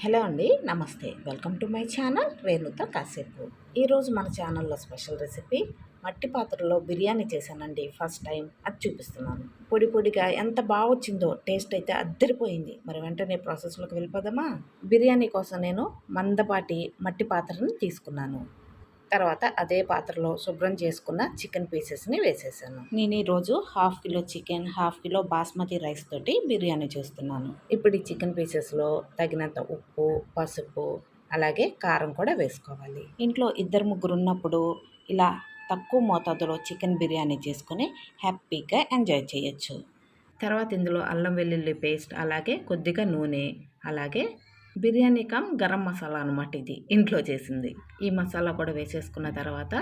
Hello అండి నమస్తే. Welcome to my channel రేణుతో కాసేపు. ఈరోజు మన ఛానల్లో స్పెషల్ రెసిపీ మట్టి పాత్రలో బిర్యానీ చేశానండి ఫస్ట్ టైం. అది చూపిస్తున్నాను. పొడి పొడిగా ఎంత బాగా వచ్చిందో టేస్ట్ అయితే అద్దరిపోయింది. మరి వెంటనే ప్రాసెస్లోకి వెళ్ళిపోదామా? బిర్యానీ కోసం నేను మందపాటి మట్టి పాత్రను తీసుకున్నాను. తర్వాత అదే పాత్రలో శుభ్రం చేసుకున్న చికెన్ పీసెస్ని వేసేసాను. నేను ఈరోజు half kilo chicken half kilo basmati rice తోటి బిర్యానీ చేస్తున్నాను. ఇప్పుడు ఈ చికెన్ పీసెస్లో తగినంత ఉప్పు పసుపు అలాగే కారం కూడా వేసుకోవాలి. ఇంట్లో ఇద్దరు ముగ్గురు ఉన్నప్పుడు ఇలా తక్కువ మోతాదులో చికెన్ బిర్యానీ చేసుకుని హ్యాపీగా ఎంజాయ్ చేయొచ్చు. తర్వాత ఇందులో అల్లం వెల్లుల్లి పేస్ట్ అలాగే కొద్దిగా నూనె అలాగే బిర్యానీ కమ్ గరం మసాలా అనమాట ఇది ఇంట్లో చేసింది. ఈ మసాలా కూడా వేసేసుకున్న తర్వాత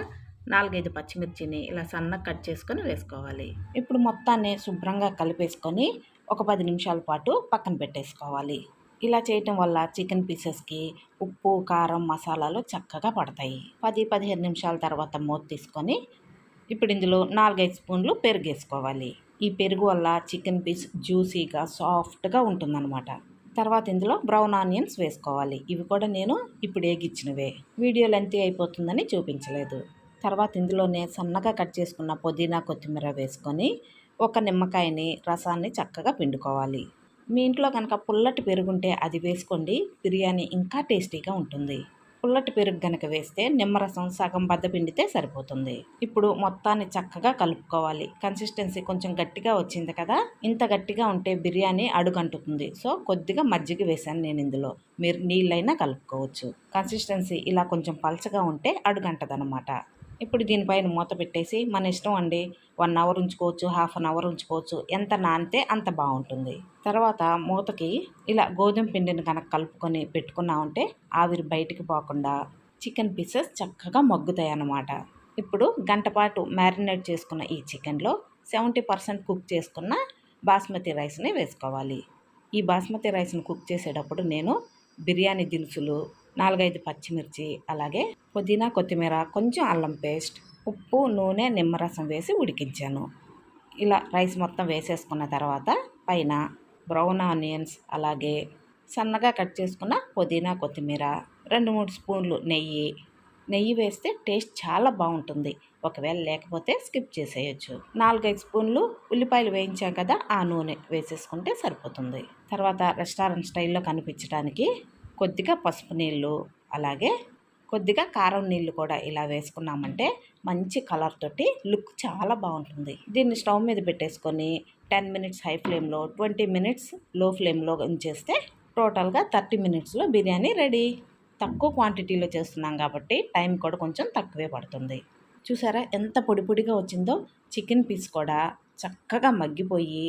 నాలుగైదు పచ్చిమిర్చిని ఇలా సన్నగా కట్ చేసుకొని వేసుకోవాలి. ఇప్పుడు మొత్తాన్ని శుభ్రంగా కలిపేసుకొని ఒక పది నిమిషాల పాటు పక్కన పెట్టేసుకోవాలి. ఇలా చేయటం వల్ల చికెన్ పీసెస్కి ఉప్పు కారం మసాలాలు చక్కగా పడతాయి. పది పదిహేను నిమిషాల తర్వాత మూత తీసుకొని ఇప్పుడు ఇందులో నాలుగైదు స్పూన్లు పెరుగు వేసుకోవాలి ఈ పెరుగు వల్ల చికెన్ పీస్ జ్యూసీగా సాఫ్ట్గా ఉంటుందన్నమాట. తర్వాత ఇందులో బ్రౌన్ ఆనియన్స్ వేసుకోవాలి. ఇవి కూడా నేను ఇప్పుడు ఏగిచ్చినవే. వీడియో లెంత్ అయిపోతుందని చూపించలేదు. తర్వాత ఇందులోనే సన్నగా కట్ చేసుకున్న పుదీనా కొత్తిమీర వేసుకొని ఒక నిమ్మకాయని రసాన్ని చక్కగా పిండుకోవాలి. మీ ఇంట్లో కనుక పుల్లటి పెరుగుంటే అది వేసుకోండి. బిర్యానీ ఇంకా టేస్టీగా ఉంటుంది. పుల్లటి పెరుగు గనక వేస్తే నిమ్మరసం సగం బద్ద పిండితే సరిపోతుంది. ఇప్పుడు మొత్తాన్ని చక్కగా కలుపుకోవాలి. కన్సిస్టెన్సీ కొంచెం గట్టిగా వచ్చింది కదా? ఇంత గట్టిగా ఉంటే బిర్యానీ అడుగంటుతుంది. సో కొద్దిగా మజ్జిగ వేశాను నేను ఇందులో. మీరు నీళ్ళైనా కలుపుకోవచ్చు. కన్సిస్టెన్సీ ఇలా కొంచెం పలచగా ఉంటే అడుగంటదనమాట ఇప్పుడు దీనిపైన మూత పెట్టేసి మన ఇష్టం అండి. వన్ అవర్ ఉంచుకోవచ్చు హాఫ్ అన్ అవర్ ఉంచుకోవచ్చు. ఎంత నానితే అంత బాగుంటుంది. తర్వాత మూతకి ఇలా గోధుమ పిండిని కనుక కలుపుకొని పెట్టుకున్నామంటే ఆవిరి బయటికి పోకుండా చికెన్ పీసెస్ చక్కగా మగ్గుతాయి అన్నమాట ఇప్పుడు గంటపాటు మ్యారినేట్ చేసుకున్న ఈ చికెన్లో సెవెంటీ పర్సెంట్ కుక్ చేసుకున్న బాస్మతి రైస్ని వేసుకోవాలి. ఈ బాస్మతి రైస్ని కుక్ చేసేటప్పుడు నేను బిర్యానీ దినుసులు నాలుగైదు పచ్చిమిర్చి అలాగే పుదీనా కొత్తిమీర కొంచెం అల్లం పేస్ట్ ఉప్పు నూనె నిమ్మరసం వేసి ఉడికించాను. ఇలా రైస్ మొత్తం వేసేసుకున్న తర్వాత పైన బ్రౌన్ ఆనియన్స్ అలాగే సన్నగా కట్ చేసుకున్న పుదీనా కొత్తిమీర రెండు మూడు స్పూన్లు నెయ్యి. నెయ్యి వేస్తే టేస్ట్ చాలా బాగుంటుంది. ఒకవేళ లేకపోతే స్కిప్ చేసేయచ్చు. నాలుగైదు స్పూన్లు ఉల్లిపాయలు వేయించాం కదా ఆ నూనె వేసేసుకుంటే సరిపోతుంది. తర్వాత రెస్టారెంట్ స్టైల్లో కనిపించడానికి కొద్దిగా పసుపు నీళ్ళు అలాగే కొద్దిగా కారం నీళ్ళు కూడా ఇలా వేసుకున్నామంటే మంచి కలర్ తోటి లుక్ చాలా బాగుంటుంది. దీన్ని స్టవ్ మీద పెట్టేసుకొని టెన్ మినిట్స్ హై ఫ్లేమ్లో ట్వంటీ మినిట్స్లో ఫ్లేమ్లో ఉంచేస్తే టోటల్గా థర్టీ మినిట్స్లో బిర్యానీ రెడీ. తక్కువ క్వాంటిటీలో చేస్తున్నాం కాబట్టి టైం కూడా కొంచెం తక్కువే పడుతుంది. చూసారా ఎంత పొడి పొడిగా వచ్చిందో? చికెన్ పీస్ కూడా చక్కగా మగ్గిపోయి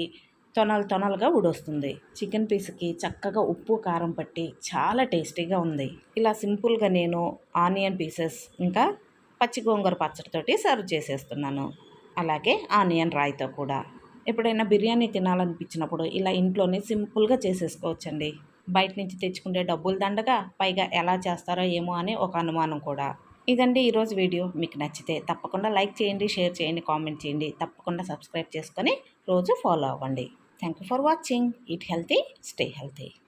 తొనలు తొనలుగా ఊడొస్తుంది. చికెన్ పీస్కి చక్కగా ఉప్పు కారం పట్టి చాలా టేస్టీగా ఉంది. ఇలా సింపుల్గా నేను ఆనియన్ పీసెస్ ఇంకా పచ్చి గోంగూర పచ్చడితోటి సర్వ్ చేసేస్తున్నాను. అలాగే ఆనియన్ రాయితో కూడా. ఎప్పుడైనా బిర్యానీ తినాలనిపించినప్పుడు ఇలా ఇంట్లోనే సింపుల్గా చేసేసుకోవచ్చండి. బయట నుంచి తెచ్చుకుంటే డబ్బులు దండగా పైగా ఎలా చేస్తారో ఏమో అని ఒక అనుమానం కూడా. ఇదండి ఈరోజు వీడియో. మీకు నచ్చితే తప్పకుండా లైక్ చేయండి షేర్ చేయండి కామెంట్ చేయండి. తప్పకుండా సబ్స్క్రైబ్ చేసుకొని రోజు ఫాలో అవ్వండి. Thank you for watching. Eat healthy, stay healthy.